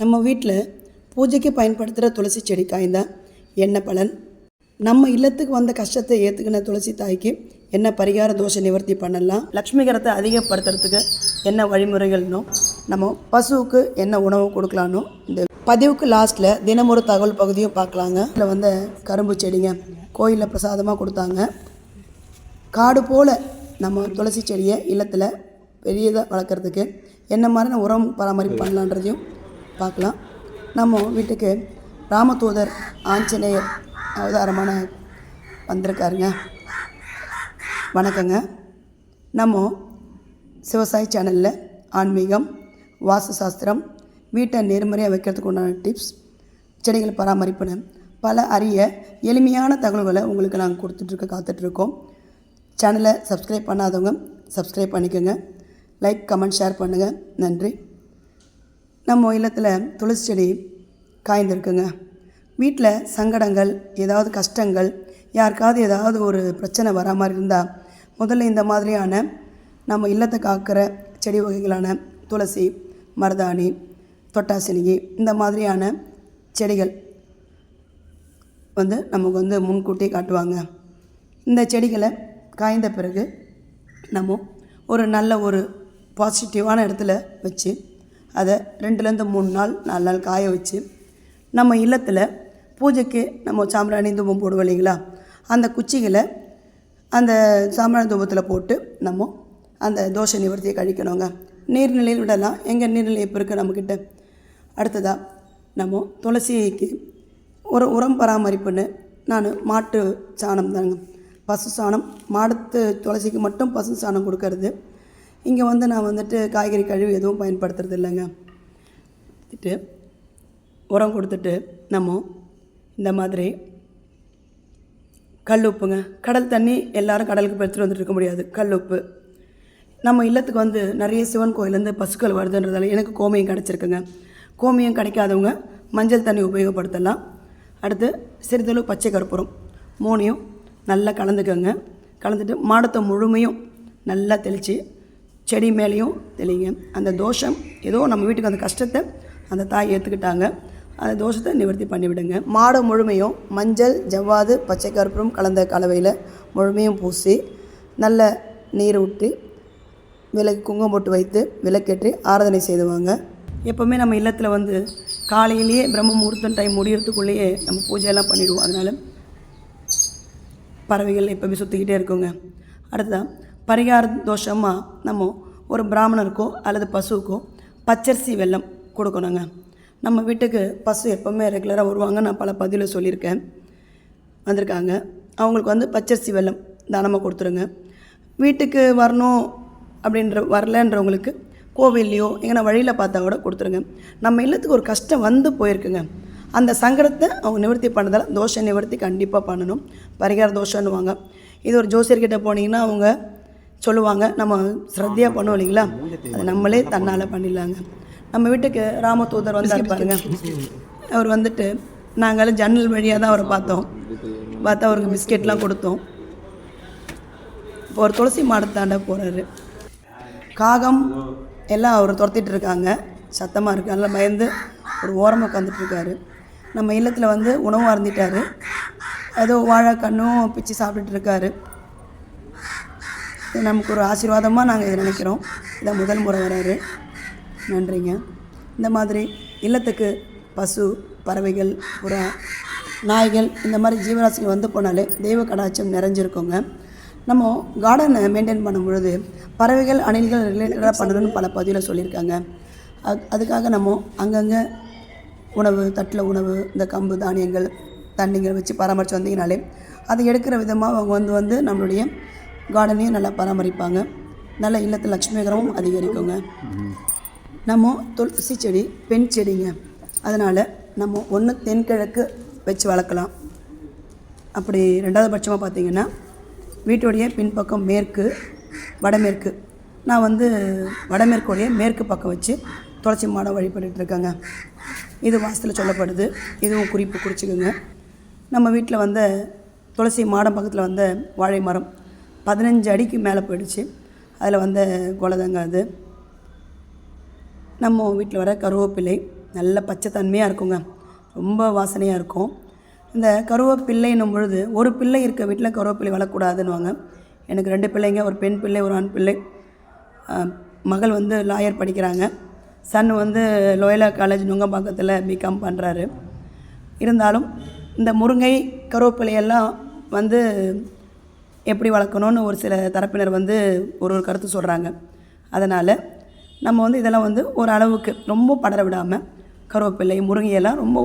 நம்ம வீட்டில் பூஜைக்கு பயன்படுத்துகிற துளசி செடி காய்ந்தான் என்ன பலன்? நம்ம இல்லத்துக்கு வந்த கஷ்டத்தை ஏற்றுக்கின துளசி தாய்க்கு என்ன பரிகார தோஷ நிவர்த்தி பண்ணலாம்? லக்ஷ்மிகரத்தை அதிகப்படுத்துறதுக்கு என்ன வழிமுறைகள்னும் நம்ம பசுவுக்கு என்ன உணவு கொடுக்கலான்னு இந்த பதிவுக்கு லாஸ்ட்டில் தினமொரு ஒரு தகவல் பகுதியும் பார்க்கலாங்க. இதில் வந்த கரும்பு செடிங்க கோயிலில் பிரசாதமாக கொடுத்தாங்க. காடு போல் நம்ம துளசி செடியை இல்லத்தில் பெரியதாக வளர்க்குறதுக்கு என்ன மாதிரியான உரம் பராமரிப்பு பண்ணலான்றதையும் பார்க்கலாம். நம்ம வீட்டுக்கு ராமதூதர் ஆஞ்சநேயர் அவதாரமான வந்திருக்காருங்க. வணக்கங்க. நம்ம சிவசாயி சேனலில் ஆன்மீகம் வாஸ்து சாஸ்திரம் வீட்டை நேர்மறையாக வைக்கிறதுக்கு உண்டான டிப்ஸ் செடிகள் பராமரிப்புன்னு பல அரிய எளிமையான தகவல்களை உங்களுக்கு நாங்கள் கொடுத்துட்ருக்க காத்துட்ருக்கோம் சேனலை சப்ஸ்கிரைப் பண்ணாதவங்க சப்ஸ்கிரைப் பண்ணிக்கோங்க. லைக் கமெண்ட் ஷேர் பண்ணுங்கள் நன்றி. நம்ம இல்லத்தில் துளசி செடி காய்ந்திருக்குங்க. வீட்டில் சங்கடங்கள் ஏதாவது கஷ்டங்கள் யாருக்காவது ஏதாவது ஒரு பிரச்சனை வரா மாதிரி இருந்தால் முதல்ல இந்த மாதிரியான நம்ம இல்லத்தை காக்கிற செடி வகைகளான துளசி மருதாணி தொட்டாசினிகி இந்த மாதிரியான செடிகள் வந்து நமக்கு வந்து முன்கூட்டி காட்டுவாங்க. இந்த செடிகளை காய்ந்த பிறகு நம்ம ஒரு நல்ல ஒரு பாசிட்டிவான இடத்துல வச்சு அதை ரெண்டுலேருந்து மூணு நாள் நாலு நாள் காய வச்சு நம்ம இல்லத்தில் பூஜைக்கு நம்ம சாம்பிராணி தூபம் போடுவோம் இல்லைங்களா? அந்த குச்சிகளை அந்த சாம்பிராணி தூபத்தில் போட்டு நம்ம அந்த தோஷ நிவர்த்தியை கழிக்கணுங்க. நீர்நிலையில் விடலாம். எங்கள் நீர்நிலை இப்போ இருக்குது நம்மக்கிட்ட அடுத்ததாக நம்ம துளசிக்கு ஒரு உரம் பராமரிப்புன்னு நான் மாட்டு சாணம் தாங்க. பசு சாணம் மாடத்து துளசிக்கு மட்டும் பசு சாணம் கொடுக்கறது. இங்கே வந்து நான் வந்துட்டு காய்கறி கழிவு எதுவும் பயன்படுத்துறது இல்லைங்க. கொடுத்துட்டு உரம் கொடுத்துட்டு நம்ம இந்த மாதிரி கல் உப்புங்க. கடல் தண்ணி எல்லாரும் கடலுக்கு போய் எடுத்துகிட்டு வந்துட்டு இருக்க முடியாது. கல் உப்பு. நம்ம இல்லத்துக்கு வந்து நிறைய சிவன் கோயிலேருந்து பசுக்கள் வருதுன்றதால எனக்கு கோமியம் கிடச்சிருக்குங்க. கோமியம் கிடைக்காதவங்க மஞ்சள் தண்ணி உபயோகப்படுத்தலாம். அடுத்து சிறிதளவு பச்சை கற்பூரம். மூணையும் நல்லா கலந்துக்கோங்க. கலந்துட்டு மாடத்தை முழுமையும் நல்லா தெளித்து செடி மேலேயும் தெளிங்க. அந்த தோஷம் ஏதோ நம்ம வீட்டுக்கு அந்த கஷ்டத்தை அந்த தாய் ஏற்றுக்கிட்டாங்க அந்த தோஷத்தை நிவர்த்தி பண்ணிவிடுங்க. மாடு முழுமையும் மஞ்சள் ஜவ்வாது பச்சை கருப்பும் கலந்த கலவையில் முழுமையும் பூசி நல்ல நீர் விட்டு விளக்கு குங்குமம் போட்டு வைத்து விளக்கேற்றி ஆராதனை செய்துவாங்க. எப்போவுமே நம்ம இல்லத்தில் வந்து காலையிலேயே பிரம்ம முகூர்த்தம் டைம் முடியறதுக்குள்ளேயே நம்ம பூஜையெல்லாம் பண்ணிவிடுவோம் அதனால் பறவைகள் எப்போவுமே சுற்றிக்கிட்டே இருக்குங்க. அடுத்ததான் பரிகார தோஷமாக நம்ம ஒரு பிராமணருக்கோ அல்லது பசுவுக்கோ பச்சரிசி வெள்ளம் கொடுக்கணுங்க. நம்ம வீட்டுக்கு பசு எப்போவுமே ரெகுலராக வருவாங்க நான் பல பதிவில் சொல்லியிருக்கேன். வந்திருக்காங்க. அவங்களுக்கு வந்து பச்சரிசி வெல்லம் தானமாக கொடுத்துருங்க. வீட்டுக்கு வரணும் அப்படின்ற வரலன்றவங்களுக்கு கோவில்லையோ எங்கன்னா வழியில் பார்த்தா கூட கொடுத்துருங்க. நம்ம இல்லத்துக்கு ஒரு கஷ்டம் வந்து போயிருக்குங்க. அந்த சங்கடத்தை அவங்க நிவர்த்தி பண்ணதால் தோஷ நிவர்த்தி கண்டிப்பாக பண்ணணும். பரிகார தோஷம்னுவாங்க இது ஒரு ஜோசியர்கிட்ட போனீங்கன்னா அவங்க சொல்லுவாங்க. நம்ம ஸ்ரத்தையாக பண்ணுவோம் இல்லைங்களா? அதை நம்மளே தன்னால் பண்ணிடலாங்க. நம்ம வீட்டுக்கு ராமதூதர் வந்தார் பாருங்க. அவர் வந்துட்டு நாங்களும் ஜன்னல் வழியாக தான் அவரை பார்த்தோம். பார்த்தா அவருக்கு பிஸ்கெட்லாம் கொடுத்தோம். இப்போ ஒரு துளசி மாடத்தாண்ட போகிறாரு காகம் எல்லாம் அவர் துரத்திட்டு இருக்காங்க. சத்தமாக இருக்கு. நல்லா பயந்து ஒரு ஓரமாக உட்காந்துட்டு இருக்காரு. நம்ம இல்லத்தில் வந்து உணவு அருந்திட்டாரு. ஏதோ வாழைக்கண்ணும் பிச்சு சாப்பிட்டுட்டு இருக்காரு. நமக்கு ஒரு ஆசீர்வாதமாக நாங்கள் இதை நினைக்கிறோம். இதை முதல் முறை வராரு. நன்றிங்க. இந்த மாதிரி இல்லத்துக்கு பசு பறவைகள் புறா நாய்கள் இந்த மாதிரி ஜீவராசிகள் வந்து போனாலே தெய்வ கடாட்சம் நிறைஞ்சிருக்கோங்க. நம்ம கார்டனை மெயின்டைன் பண்ணும் பொழுது பறவைகள் அணில்கள் ரிலேட்டடாக பண்ணணும்னு பல பதிவில் சொல்லியிருக்காங்க. அது அதுக்காக நம்ம அங்கங்கே உணவு தட்டில் உணவு இந்த கம்பு தானியங்கள் தண்ணிகள் வச்சு பராமரித்து வந்தீங்கனாலே அதை எடுக்கிற விதமாக அவங்க வந்து வந்து நம்மளுடைய கார்டனையும் நல்லா பராமரிப்பாங்க. நல்ல இல்லத்தில் லட்சுமிகரமும் அதிகரிக்குங்க. நம்ம துளசி செடி பெண் செடிங்க. அதனால் நம்ம ஒன்று தென்கிழக்கு வச்சு வளர்க்கலாம். அப்படி ரெண்டாவது பட்சமாக பார்த்தீங்கன்னா வீட்டுடைய பின்பக்கம் மேற்கு வடமேற்கு. நான் வந்து வடமேற்குடைய மேற்கு பக்கம் வச்சு துளசி மாடம் வழிபட்டுருக்கேங்க இருக்கேங்க. இது வாசத்தில் சொல்லப்படுது. இதுவும் குறிப்பு குறிச்சிக்கோங்க. நம்ம வீட்டில் வந்த துளசி மாடம் பக்கத்தில் வந்த வாழை மரம். பதினஞ்சு அடிக்கு மேலே போயிடுச்சு. அதில் வந்த குலதங்க அது. நம்ம வீட்டில் வர கருவேப்பிலை நல்ல பச்சைத்தன்மையாக இருக்குங்க. ரொம்ப வாசனையாக இருக்கும். இந்த கருவேப்பிள்ளைன்னும் பொழுது ஒரு பிள்ளை இருக்க வீட்டில் கருவேப்பிள்ளை வளரக்கூடாதுன்னுவாங்க எனக்கு ரெண்டு பிள்ளைங்க ஒரு பெண் பிள்ளை ஒரு ஆண் பிள்ளை. மகள் வந்து லாயர் படிக்கிறாங்க. சன் வந்து லோயலா காலேஜ் நுங்கம்பாக்கத்தில் பிகாம் பண்ணுறாரு. இருந்தாலும் இந்த முருங்கை கருவேப்பிலையெல்லாம் வந்து எப்படி வளர்க்கணும்னு ஒரு சில தரப்பினர் வந்து ஒரு ஒரு கருத்து சொல்கிறாங்க அதனால் நம்ம வந்து இதெல்லாம் வந்து ஒரு அளவுக்கு ரொம்ப படர விடாமல் கருவேப்பிள்ளை முருங்கையெல்லாம் ரொம்ப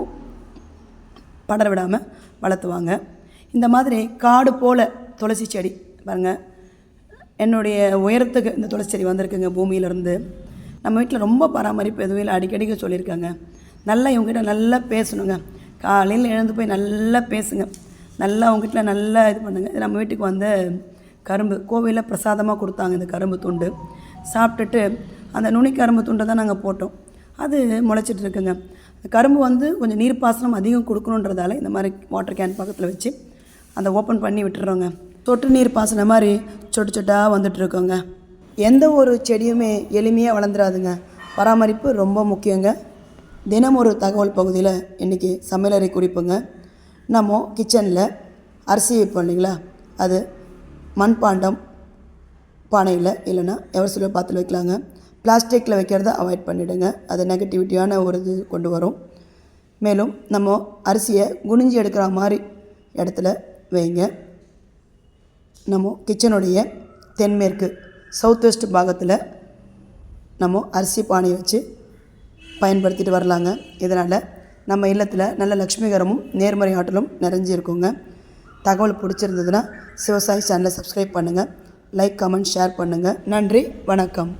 படர விடாமல் வளர்த்துவாங்க. இந்த மாதிரி காடு போல் துளசி செடி பாருங்கள் என்னுடைய உயரத்துக்கு இந்த துளசி செடி வந்திருக்குங்க பூமியிலேருந்து. நம்ம வீட்டில் ரொம்ப பராமரிப்பு எதுவும் இல்லை அடிக்கடிக்கு சொல்லியிருக்காங்க. நல்லா இவங்ககிட்ட நல்லா பேசணுங்க. காலையில் எழுந்து போய் நல்லா பேசுங்க. நல்லா அவங்ககிட்ட நல்லா இது பண்ணுங்க. இது நம்ம வீட்டுக்கு வந்த கரும்பு. கோவிலில் பிரசாதமாக கொடுத்தாங்க இந்த கரும்பு துண்டு. சாப்பிட்டுட்டு அந்த நுனி கரும்பு துண்டை தான் நாங்கள் போட்டோம். அது முளைச்சிட்டு இருக்குங்க. கரும்பு வந்து கொஞ்சம் நீர் பாசனம் அதிகம் கொடுக்கணுன்றதால இந்த மாதிரி வாட்டர் கேன் பக்கத்தில் வச்சு அதை ஓப்பன் பண்ணி விட்டுறோங்க. சொட்டு நீர் பாசன மாதிரி சொட்டு சொட்டாக வந்துட்டுருக்கோங்க எந்த ஒரு செடியுமே எளிமையாக வளர்ந்துடாதுங்க பராமரிப்பு ரொம்ப முக்கியங்க. தினம் ஒரு தகவல் பகுதியில் இன்றைக்கி சமையலறை குறிப்புங்க. நம்ம கிச்சனில் அரிசி வைப்போம் இல்லைங்களா? அது மண்பாண்டம் பானையில் இல்லைன்னா எவர் சில பாத்தில் வைக்கலாங்க. பிளாஸ்டிக்கில் வைக்கிறத அவாய்ட் பண்ணிவிடுங்க அது நெகட்டிவிட்டியான ஒரு இது கொண்டு வரும். மேலும் நம்ம அரிசியை குனிஞ்சு எடுக்கிற மாதிரி இடத்துல வைங்க. நம்ம கிச்சனுடைய தென்மேற்கு சவுத் வெஸ்ட் பாகத்தில் நம்ம அரிசி பானையை வச்சு பயன்படுத்திட்டு வரலாங்க. இதனால் நம்ம இல்லத்தில் நல்ல லக்ஷ்மிகரமும் நேர்மறை ஆற்றலும் நிறைஞ்சு இருக்குங்க தகவல் பிடிச்சிருந்ததுன்னா சிவசாய் சேனலை சப்ஸ்கிரைப் பண்ணுங்கள் லைக் கமெண்ட் ஷேர் பண்ணுங்கள் நன்றி வணக்கம்.